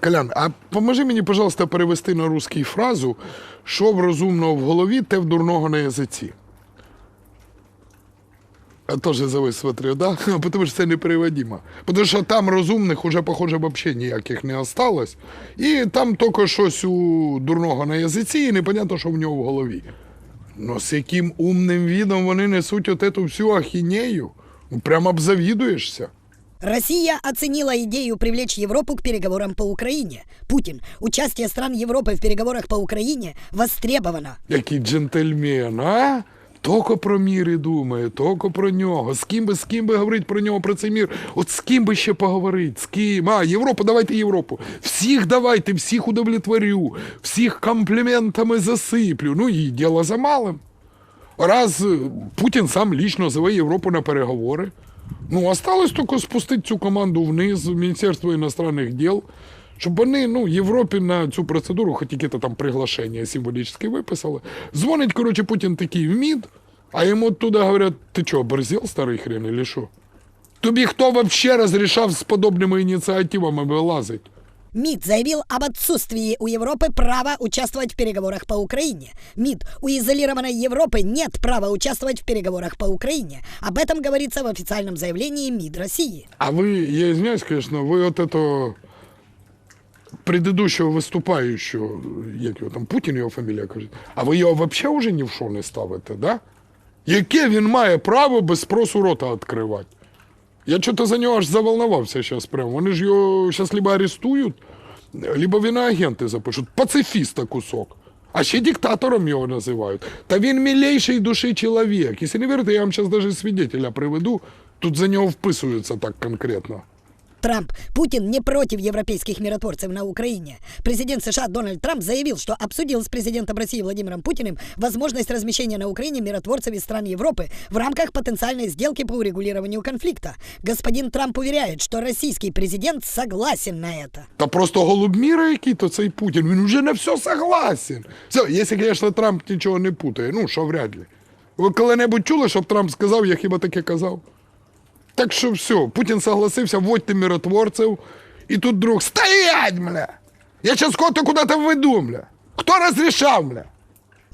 Колян, а поможи мені, пожалуйста, перевести на русский фразу, що в розумного в голові, те в дурного на язиці. А тоже завис смотрю, да? Потому що це непереводимо. Потому що там розумних уже, похоже, вообще ніяких не осталось. І там тільки щось у дурного на язиці, і непонятно, що в нього в голові. Ну, з яким умним відом вони несуть от эту ахінею. Ну, Прямо обзавідуєшся. Россия оценила идею привлечь Европу к переговорам по Украине. Путин. Участие стран Европы в переговорах по Украине востребовано. Який джентльмен, а? Тільки про мір і думає, тільки про нього. З ким би, з ким би говорить про нього, про цей мір? От з ким би ще поговорити? З ким? А, Європу, давайте Європу. Всіх давайте, всіх удовлетворю, всіх компліментами засиплю. Ну і діло за малим. Раз е, Путін сам лічно зове Європу на переговори. Ну, осталось только спустить цю команду вниз в Міністерство іностранних діл, щоб вони ну, Європі на цю процедуру, хоч яке-то там приглашення символічне виписали. Дзвонить, коротше, Путін такий в МІД, а йому оттуда говорять, ти що, оборзел, старий хрен, или що? Тобі хто вообще розрішав з подобними ініціативами вилазить? МИД заявил об отсутствии у Европы права участвовать в переговорах по Украине. МИД, у изолированной Европы нет права участвовать в переговорах по Украине. Об этом говорится в официальном заявлении МИД России. А вы, я извиняюсь, конечно, вы вот это предыдущего выступающего, як його там, Путін його фамілія каже, а ви його взагалі вже ні в що не ставите, да? Яке він має право без спросу рота відкривати? Я что-то за нього аж заволновався сейчас прямо. Вони ж його сейчас либо арестують, либо він агенти запишуть. Пацифіста кусок. А ще диктатором його називають. Та він милейший душі чоловік. Якщо не вірите, я вам зараз навіть свідетеля приведу. Тут за нього вписуються так конкретно. Трамп. Путин не против европейских миротворцев на Украине. Президент США Дональд Трамп заявил, что обсудил с президентом России Владимиром Путиным возможность размещения на Украине миротворцев из стран Европы в рамках потенциальной сделки по урегулированию конфликта. Господин Трамп уверяет, что российский президент согласен на это. Та просто голубміра який то цей Путін, він вже на все согласен. Все, якщо, звісно, Трамп нічого не путає, ну, що вряд ли. Ви коли-небудь чули, щоб Трамп сказав, я хіба таке казав? Так що все, Путін согласився, вводьте миротворців, і тут друг, стоять, бля! Я сейчас кого-то куда-то введу, бля! Хто розрішав, бля?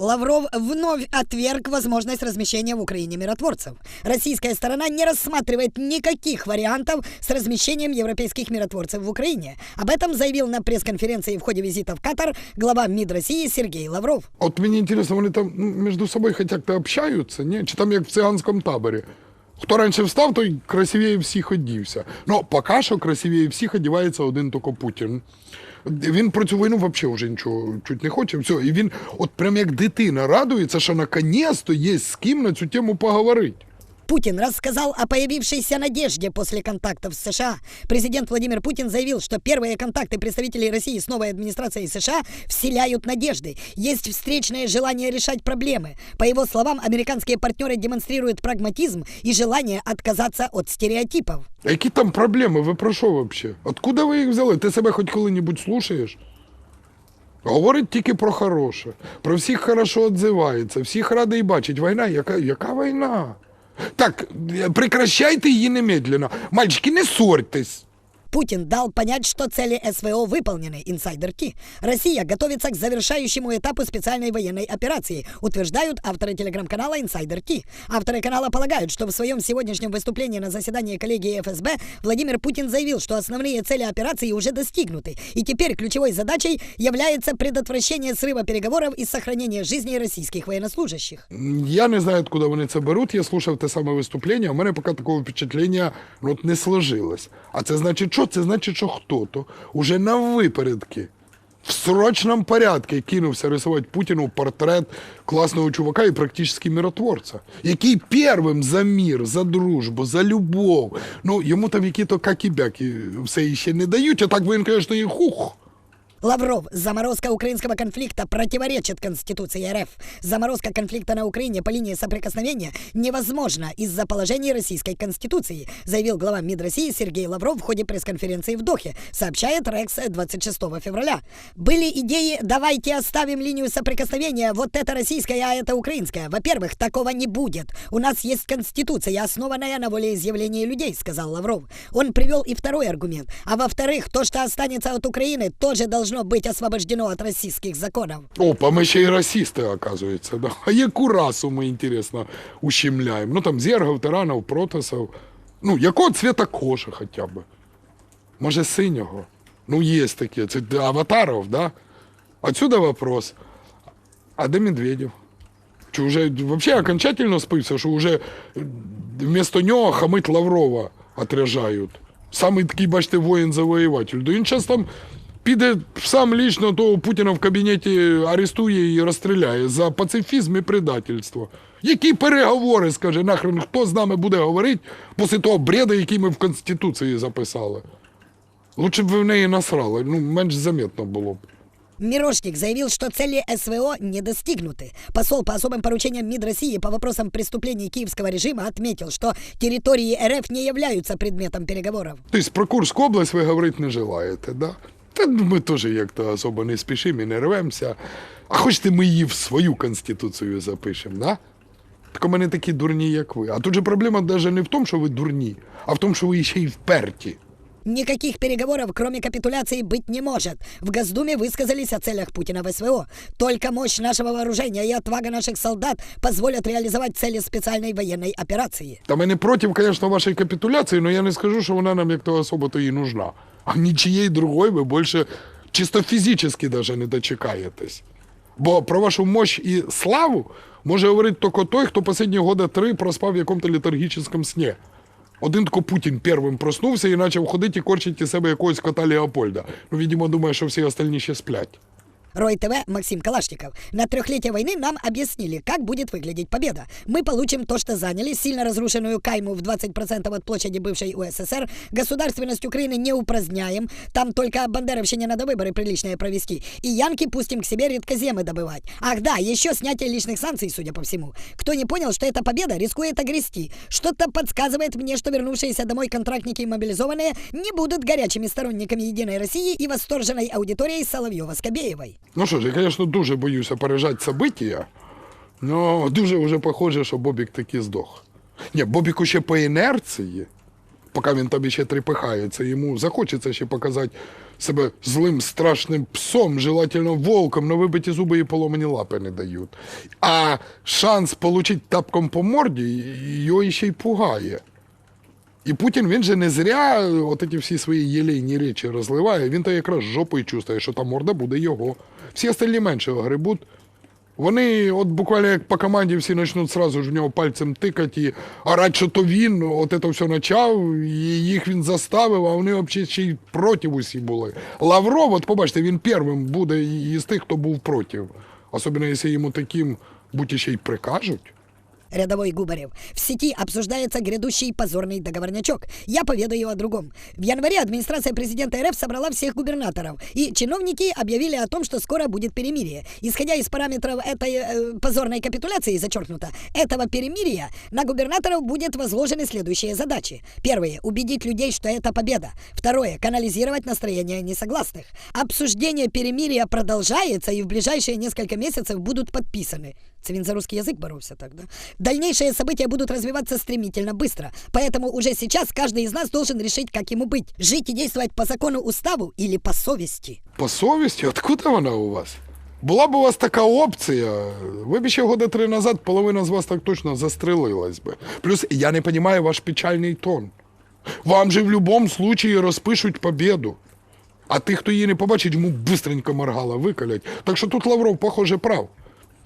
Лавров вновь отверг возможность размещения в Украине миротворцев. Российская сторона не рассматривает никаких вариантов с размещением европейских миротворцев в Украине. Об этом заявил на пресс-конференции в ходе визита в Катар глава МИД России Сергей Лавров. От мені інтересно, вони там ну, між собою хоч як-то общаються, ні? Чи там як в циганському таборі? Хто раніше встав, той красивіє всіх одівся. Ну, поки що красивіє всіх одівається один тільки Путін. Він про цю війну взагалі вже нічого чуть не хоче. Все. І він, от прям як дитина, радується, що наконець-то є з ким на цю тему поговорити. Путин рассказал о появившейся надежде после контактов с США. Президент Владимир Путин заявил, что первые контакты представителей России с новой администрацией США вселяют надежды. Есть встречное желание решать проблемы. По его словам, американские партнеры демонстрируют прагматизм и желание отказаться от стереотипов. А які там проблеми? Ви про що взагалі? Откуда ви їх взяли? Ти себе хоч коли-небудь слушаєш? Говорить тільки про хороше. Про всіх хорошо відзивається, всіх радий бачить. Війна, яка, яка війна? Так, е, прекращайте її немедленно. Мальчики, не ссорьтесь. Путин дал понять, что цели СВО выполнены, инсайдер Ки. Россия готовится к завершающему этапу специальной военной операции, утверждают авторы телеграм-канала Инсайдер Ки. Авторы канала полагают, что в своем сегодняшнем выступлении на заседании коллегии ФСБ Владимир Путин заявил, что основные цели операции уже достигнуты, и теперь ключевой задачей является предотвращение срыва переговоров и сохранение жизней российских военнослужащих. Я не знаю, откуда вони це беруть. Я слушав те саме виступлення. У мене поки такого впечатлення ну, от не сложилось. А це значить, що? Це значить, що хто-то уже на випередки. В срочному порядку кинувся рисувати Путіну портрет класного чувака і практично миротворця, який первим за мір, за дружбу, за любов. Ну, йому там які-то какі-бяки все ще не дають, а так він, звісно, і хух. Лавров, заморозка украинского конфликта противоречит Конституции РФ. Заморозка конфликта на Украине по линии соприкосновения невозможна из-за положений Российской Конституции, заявил глава МИД России Сергей Лавров в ходе пресс-конференции в Дохе, сообщает Рекс 26 февраля. Были идеи «давайте оставим линию соприкосновения, вот это российская, а это украинская». Во-первых, такого не будет. У нас есть Конституция, основанная на волеизъявлении людей, сказал Лавров. Он привел и второй аргумент. А во-вторых, то, что останется от Украины, тоже должно быть освобождено от российских законов. Опа, ми ще й расисти, оказується. Да? А яку расу ми, інтересно, ущемляємо? Ну там зергов, тиранов, протасов. Ну, якого цвета кожи хоча б? Може, синього? Ну, є таке. Це аватаров, да? Отсюда вопрос. А де Медведєв? Чи вже взагалі окончательно спився, що вже вместо нього хамить Лаврова отряжають. Самий такий, бачите, воїн-завоюватель. Да він зараз там піде сам лічно того Путіна в кабінеті арестує і розстріляє за пацифізм і предательство. Які переговори, скаже, нахрен, хто з нами буде говорити після того бреда, який ми в Конституції записали? Лучше б ви в неї насрали, ну, менш заметно було б. Мирошник заявил, что цели СВО не достигнуты. Посол по особым поручениям МИД России по вопросам преступлений киевского режима отметил, что территории РФ не являются предметом переговоров. Тобто про Курську область ви говорити не желаєте, да? Та ну, ми теж як-то особо не спішимо і не рвемося. А хочете, ми її в свою конституцію запишемо, да? Так ми не такі дурні, як ви. А тут же проблема навіть не в тому, що ви дурні, а в тому, що ви ще й вперті. Никаких переговоров, кроме капитуляции, быть не может. В Госдуме высказались о целях Путина в СВО. Только мощь нашего вооружения и отвага наших солдат позволят реализовать цели специальной военной операции. Та ми не проти, звісно, вашої капітуляції, але я не скажу, що вона нам як-то особо-то і нужна. А нічиєї другої ви більше чисто фізично навіть не дочекаєтесь. Бо про вашу мощь і славу може говорити тільки той, хто останні года три проспав в якомусь літургічному сні. Один тільки Путін першим проснувся і почав ходити і корчити себе якогось кота Леопольда. Ну, видимо, думає, що всі остальні ще сплять. Рой ТВ Максим Калашников. На трехлетие войны нам объяснили, как будет выглядеть победа. Мы получим то, что заняли, сильно разрушенную Кайму в 20% от площади бывшей УССР, государственность Украины не упраздняем, там только Бандеровщине надо выборы приличные провести, и Янки пустим к себе редкоземы добывать. Ах да, еще снятие лишних санкций, судя по всему. Кто не понял, что эта победа рискует огрести? Что-то подсказывает мне, что вернувшиеся домой контрактники и мобилизованные не будут горячими сторонниками Единой России и восторженной аудиторией Соловьева-Скобеевой. Ну що ж, я, звісно, дуже боюся пережати события, але дуже вже похоже, що Бобік таки здох. Ні, Бобіку ще по інерції, поки він тобі ще трепихається, йому захочеться ще показати себе злим страшним псом, желательно волком, но вибиті зуби і поломані лапи не дають. А шанс отримати тапком по морді його ще й пугає. І Путін він же не зря от ці всі свої єлейні речі розливає. Він то якраз жопою чувствує, що та морда буде його. Всі остальні менше грибуть. Вони, от буквально як по команді, всі почнуть сразу ж в нього пальцем тикати орати, що то він, от це все почав, і їх він заставив, а вони взагалі ще й проти усі були. Лавров, от побачите, він першим буде із тих, хто був проти. Особливо, якщо йому таким будь ще й прикажуть. Рядовой Губарев. В сети обсуждается грядущий позорный договорнячок. Я поведаю о другом. В январе администрация президента РФ собрала всех губернаторов, и чиновники объявили о том, что скоро будет перемирие. Исходя из параметров этой э, позорной капитуляции, зачеркнуто, этого перемирия на губернаторов будет возложены следующие задачи. Первое – убедить людей, что это победа. Второе – канализировать настроение несогласных. Обсуждение перемирия продолжается, и в ближайшие несколько месяцев будут подписаны. Цивин за русский язык боролся тогда. Дальнейшие события будут развиваться стремительно быстро. Поэтому уже сейчас каждый из нас должен решить, как ему быть. Жить и действовать по закону уставу или по совести. По совісті? Откуда вона у вас? Була б у вас така опція, ви б ще года три назад половина з вас так точно застрелилась би. Плюс я не розумію ваш печальний тон. Вам же в будь-якому случаї розпишуть победу. А тих, хто її не побачить, йому бистренько моргала викалять. Так що тут Лавров, похоже, прав.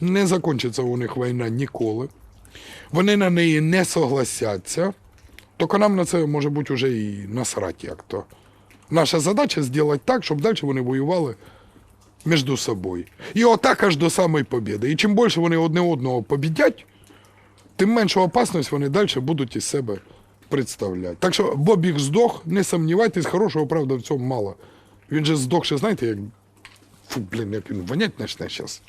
Не закінчиться у них війна ніколи. Вони на неї не согласяться. Тільки нам на це може бути вже і насрать як-то. Наша задача зробити так, щоб далі вони воювали між собою. І отак аж до самої побіди. І чим більше вони одне одного побідять, тим меншу опасність вони далі будуть із себе представляти. Так що Бобік здох, не сумнівайтесь, хорошого правда в цьому мало. Він же здох ще, знаєте, як Фу, блін, як він вонять почне зараз.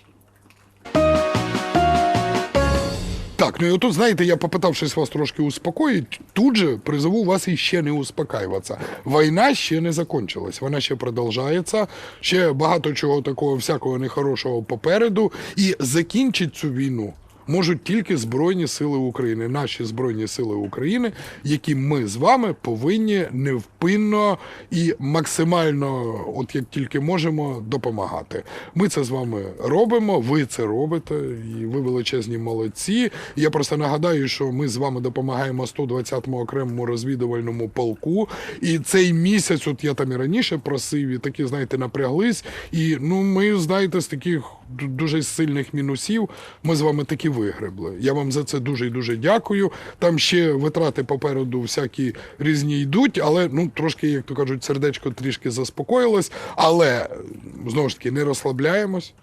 Так, ну і отут, знаєте, я попитавшись вас трошки успокоїть, тут же призову вас іще не успокаюватися. Війна ще не закончилась, вона ще продовжається, ще багато чого такого всякого нехорошого попереду. І закінчить цю війну можуть тільки Збройні Сили України, наші Збройні Сили України, які ми з вами повинні невпинно і максимально, от як тільки можемо, допомагати. Ми це з вами робимо, ви це робите, і ви величезні молодці. Я просто нагадаю, що ми з вами допомагаємо 120-му окремому розвідувальному полку. І цей місяць, от я там і раніше просив, і такі, знаєте, напряглись. І ну, ми, знаєте, з таких дуже сильних мінусів ми з вами таки вигребли. Я вам за це дуже і дуже дякую. Там ще витрати попереду всякі різні йдуть, але ну трошки, як то кажуть, сердечко трішки заспокоїлось. Але знову ж таки не розслабляємось.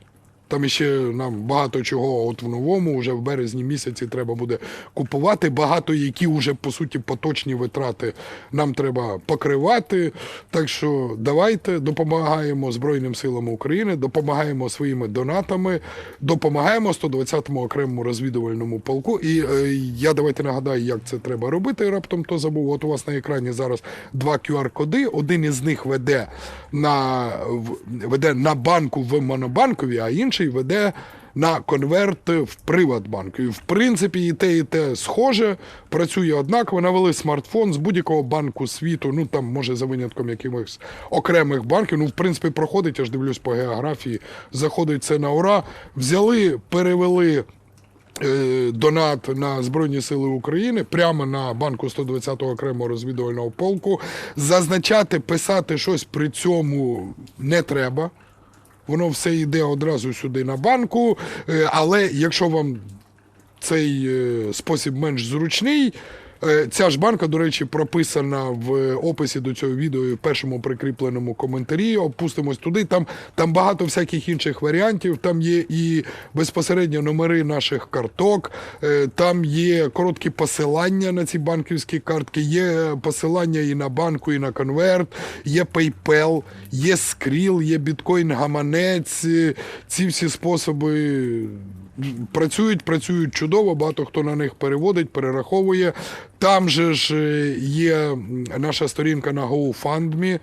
Там ще нам багато чого от в новому, вже в березні місяці треба буде купувати. Багато які вже по суті поточні витрати нам треба покривати. Так що давайте допомагаємо Збройним силам України, допомагаємо своїми донатами, допомагаємо 120-му окремому розвідувальному полку. І е, я давайте нагадаю, як це треба робити. Раптом то забув. От у вас на екрані зараз два QR-коди. Один із них веде на веде на банку в Монобанкові, а інший веде на конверт в Приватбанку. І в принципі і те, і те схоже, працює однаково. Навели смартфон з будь-якого банку світу. Ну там може за винятком якихось окремих банків. Ну, в принципі, проходить, я ж дивлюсь по географії, заходить це на ура. Взяли, перевели е, донат на Збройні Сили України прямо на банку 120-го окремого розвідувального полку. Зазначати, писати щось при цьому не треба. Воно все йде одразу сюди на банку. Е, Але якщо вам цей е, спосіб менш зручний. Е, Ця ж банка, до речі, прописана в описі до цього відео в першому прикріпленому коментарі. Опустимось туди. Там, там багато всяких інших варіантів. Там є і безпосередньо номери наших карток, е, там є короткі посилання на ці банківські картки, є посилання і на банку, і на конверт, є PayPal, є Skrill, є біткоін гаманець. Е, Ці всі способи працюють, працюють чудово, багато хто на них переводить, перераховує. Там же ж е, є наша сторінка на GoFundMe,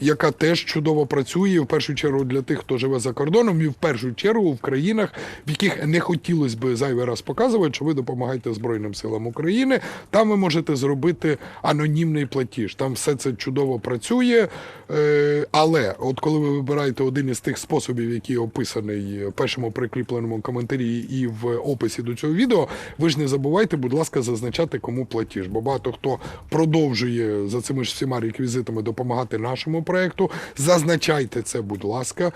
яка теж чудово працює, в першу чергу для тих, хто живе за кордоном, і в першу чергу в країнах, в яких не хотілося би зайвий раз показувати, що ви допомагаєте Збройним силам України. Там ви можете зробити анонімний платіж. Там все це чудово працює. Е, Але от коли ви вибираєте один із тих способів, який описаний в першому прикріпленому коментарі і в описі до цього відео, ви ж не забувайте, будь ласка, зазначати кому платіж. Бо багато хто продовжує за цими ж всіма реквізитами допомагати нашому проекту. Зазначайте це, будь ласка.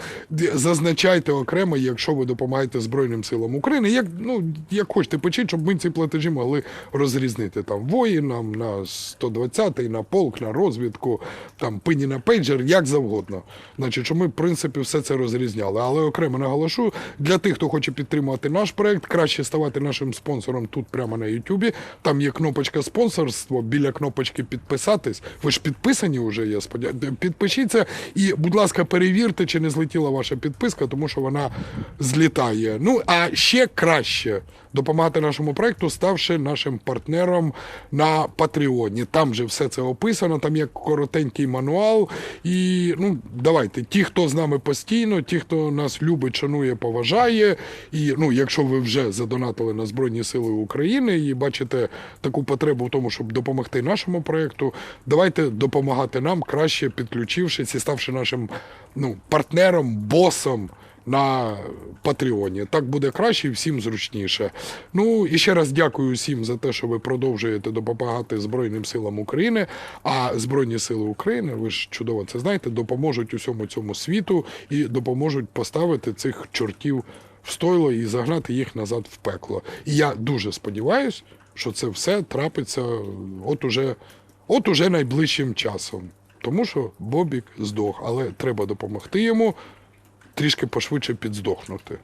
Зазначайте окремо, якщо ви допомагаєте Збройним силам України. Як ну як хочете, пишіть, щоб ми ці платежі могли розрізнити там воїнам на 120-й, на полк, на розвідку, там пині на пейджер, як завгодно. Значить, що ми, в принципі, все це розрізняли. Але окремо наголошу, для тих, хто хоче підтримувати наш проект, краще ставати нашим спонсором тут прямо на Ютубі. Там є кнопочка спонсорство, біля кнопочки підписатись. Ви ж підписані вже, я сподіваюся. Підпишіться і, будь ласка, перевірте, чи не злетіла ваша підписка, тому що вона злітає. Ну а ще краще допомагати нашому проекту, ставши нашим партнером на Патреоні. Там же все це описано, там є коротенький мануал. І ну давайте, ті, хто з нами постійно, ті, хто нас любить, шанує, поважає. І ну, якщо ви вже задонатили на Збройні Сили України і бачите таку потребу в тому, щоб допомогти нашому проекту, давайте допомагати нам краще підключившись і ставши нашим ну, партнером, босом на Патреоні. Так буде краще і всім зручніше. Ну і ще раз дякую всім за те, що ви продовжуєте допомагати Збройним силам України. А Збройні сили України, ви ж чудово це знаєте, допоможуть усьому цьому світу і допоможуть поставити цих чортів в стойло і загнати їх назад в пекло. І я дуже сподіваюся, що це все трапиться от уже, от уже найближчим часом. Тому що Бобік здох, але треба допомогти йому трішки пошвидше підздохнути.